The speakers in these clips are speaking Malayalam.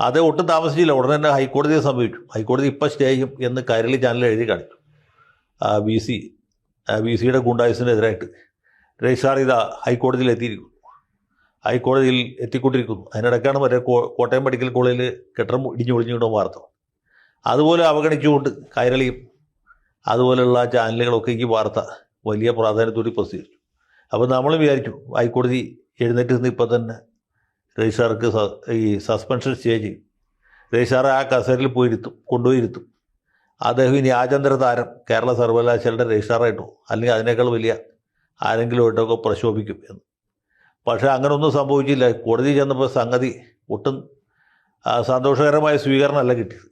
അത് ഒട്ടും താമസിച്ചില്ല. ഉടനെ തന്നെ ഹൈക്കോടതിയെ സമീപിച്ചു. ഹൈക്കോടതി ഇപ്പം സ്റ്റേ ചെയ്യും എന്ന് കൈരളി ചാനൽ എഴുതി കാണിച്ചു. ബി സി ബി സിയുടെ ഗുണ്ടായുസിനെതിരായിട്ട് രജിസ്ട്രാർ ഇതാ ഹൈക്കോടതിയിൽ എത്തിയിരിക്കുന്നു. ഹൈക്കോടതിയിൽ എത്തിക്കൊണ്ടിരിക്കുന്നു. അതിനിടയ്ക്കാണ് മറ്റേ കോട്ടയം മെഡിക്കൽ കോളേജിൽ കെട്ടിടം ഇടിഞ്ഞു ഒളിഞ്ഞുകൊണ്ട് വാർത്ത അതുപോലെ അവഗണിച്ചുകൊണ്ട് കൈരളിയും അതുപോലെയുള്ള ചാനലുകളൊക്കെ ഈ വാർത്ത വലിയ പ്രാധാന്യത്തോടെ പ്രസിദ്ധീകരിച്ചു. അപ്പോൾ നമ്മൾ വിചാരിച്ചു ഹൈക്കോടതി എഴുന്നേറ്റ് നിന്ന് ഇപ്പം തന്നെ രജിസ്ട്രാർക്ക് ഈ സസ്പെൻഷൻ സ്റ്റേ ചെയ്യും. രജിസ്ട്രാറെ ആ കസേരയിൽ പോയിരുത്തും കൊണ്ടുപോയിരുത്തും. അദ്ദേഹം ഇനി ആചന്ദ്ര താരം കേരള സർവകലാശാലയുടെ രജിസ്ട്രാറായിട്ടോ അല്ലെങ്കിൽ അതിനേക്കാൾ വലിയ ആരെങ്കിലും ആയിട്ടൊക്കെ പ്രശോഭിക്കും എന്ന്. പക്ഷേ അങ്ങനെയൊന്നും സംഭവിച്ചില്ല. കോടതി ചെന്നപ്പോൾ സംഗതി ഒട്ടും സന്തോഷകരമായ സ്വീകരണമല്ല കിട്ടിയത്.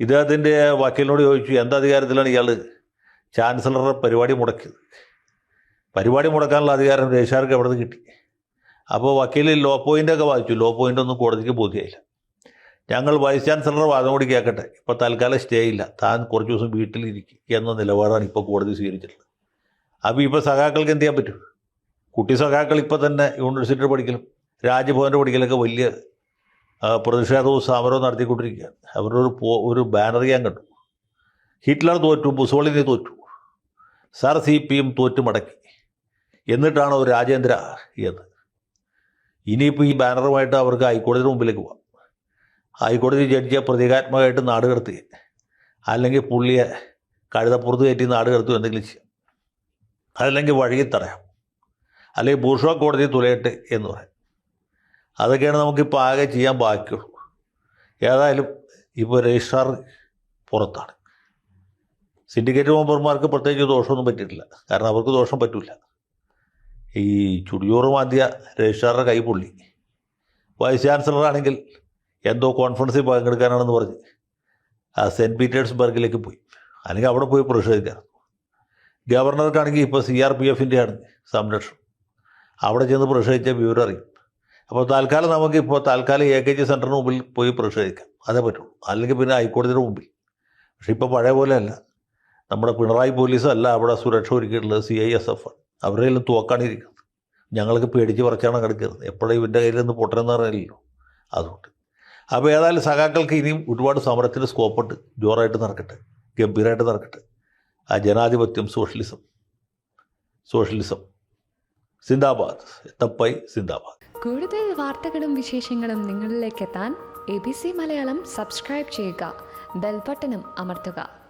ഇദ്ദേഹത്തിന്റെ വക്കീലിനോട് ചോദിച്ചു എന്താ അധികാരത്തിലാണ് ഇയാൾ ചാൻസലറുടെ പരിപാടി മുടക്കിയത്? പരിപാടി മുടക്കാനുള്ള അധികാരം രജിസ്ട്രാർക്ക് എവിടെ നിന്ന് കിട്ടി? അപ്പോൾ വക്കീൽ ലോ പോയിന്റൊക്കെ വായിച്ചു. ലോ പോയിന്റ് ഒന്നും കോടതിക്ക് ബോധ്യമായില്ല. ഞങ്ങൾ വൈസ് ചാൻസലറുടെ വാദം കൂടി കേൾക്കട്ടെ ഇപ്പോൾ തൽക്കാലം സ്റ്റേ ഇല്ല. താൻ കുറച്ച് ദിവസം വീട്ടിലിരിക്കും എന്ന നിലപാടാണ് ഇപ്പോൾ കോടതി സ്വീകരിച്ചിട്ടുള്ളത്. അപ്പോൾ ഇപ്പോൾ സഖാക്കൾക്ക് എന്ത് ചെയ്യാൻ പറ്റും? കുട്ടി സഖാക്കൾ ഇപ്പോൾ തന്നെ യൂണിവേഴ്സിറ്റി പഠിക്കലും രാജ്ഭവന്റെ പഠിക്കലൊക്കെ വലിയ പ്രതിഷേധവും സമരവും നടത്തിക്കൊണ്ടിരിക്കുകയാണ്. അവരുടെ ഒരു പോ ഒരു ബാനർ ഞാൻ കണ്ടു. ഹിറ്റ്ലർ തോറ്റു മുസോളിനി തോറ്റു. സാർ സി പി എം തോറ്റു മടക്കി. എന്നിട്ടാണ് രാജേന്ദ്ര എന്ന്? ഇനിയിപ്പോൾ ഈ ബാനറുമായിട്ട് അവർക്ക് ഹൈക്കോടതിയുടെ മുമ്പിലേക്ക് പോവാം. ഹൈക്കോടതി ജഡ്ജിയെ പ്രതീകാത്മകമായിട്ട് നാട് കടത്തുക അല്ലെങ്കിൽ പുള്ളിയെ കഴുതപ്പുറത്ത് കയറ്റി നാട് കടത്തുക എന്തെങ്കിലും ചെയ്യാം. അതല്ലെങ്കിൽ വഴിയിൽ തടയാം. അല്ലെങ്കിൽ ബൂർഷ കോടതി തുലയട്ടെ എന്ന് പറയാം. അതൊക്കെയാണ് നമുക്കിപ്പോൾ ആകെ ചെയ്യാൻ ബാക്കിയുള്ളൂ. ഏതായാലും ഇപ്പോൾ രജിസ്ട്രാർ പുറത്താണ്. സിൻഡിക്കേറ്റ് മെമ്പർമാർക്ക് പ്രത്യേകിച്ച് ദോഷമൊന്നും പറ്റിയിട്ടില്ല. കാരണം അവർക്ക് ദോഷം പറ്റില്ല ഈ ചുടിയോറ് മാന്തിയ രജിസ്ട്രാറുടെ കൈ പൊള്ളി. വൈസ് ചാൻസലറാണെങ്കിൽ എന്തോ കോൺഫറൻസിൽ പങ്കെടുക്കാനാണെന്ന് പറഞ്ഞ് ആ സെന്റ് പീറ്റേഴ്സ്ബർഗിലേക്ക് പോയി. അല്ലെങ്കിൽ അവിടെ പോയി പ്രതിഷേധിക്കാൻ ഗവർണർക്കാണെങ്കിൽ ഇപ്പോൾ സി ആർ പി എഫിന്റെ ആണ് സംരക്ഷണം. അവിടെ ചെന്ന് പ്രതിഷേധിച്ച വിവരം അറിയും. അപ്പോൾ തൽക്കാലം നമുക്ക് ഇപ്പോൾ തൽക്കാലം എ കെ ജി സെന്ററിന് മുമ്പിൽ പോയി പ്രതിഷേധിക്കാം. അതേ പറ്റുള്ളൂ. അല്ലെങ്കിൽ പിന്നെ ഹൈക്കോടതിയുടെ മുമ്പിൽ. പക്ഷേ ഇപ്പോൾ പഴയ പോലെയല്ല നമ്മുടെ പിണറായി പോലീസല്ല അവിടെ സുരക്ഷ ഒരുക്കിയിട്ടുള്ളത് സി ഐ എസ് എഫ് ആണ്. അവരുടെ കയ്യിൽ തോക്കാണ് ഇരിക്കുന്നത്. ഞങ്ങൾക്ക് പേടിച്ച് പറച്ചാണ് കിടക്കരുത്. എപ്പോഴും ഇവന്റെ കയ്യിൽ നിന്ന് പൊട്ടണമെന്ന് അറിയില്ലല്ലോ അതുകൊണ്ട്. അപ്പോൾ ഏതായാലും സഖാക്കൾക്ക് ഇനിയും ഒരുപാട് സമരത്തിന് സ്കോപ്പുണ്ട്. ജോറായിട്ട് നടക്കട്ടെ. ഗംഭീരമായിട്ട് നടക്കട്ടെ. ആ ജനാധിപത്യം സോഷ്യലിസം. സോഷ്യലിസം. സിന്ദാബാദ്. തപ്പൈ സിന്ദാബാദ്. കൂടുതൽ വാർത്തകളും വിശേഷങ്ങളും നിങ്ങളിലേക്ക് എത്താൻ A B C Malayalam subscribe ചെയ്യുക. ബെൽബട്ടനും അമർത്തുക.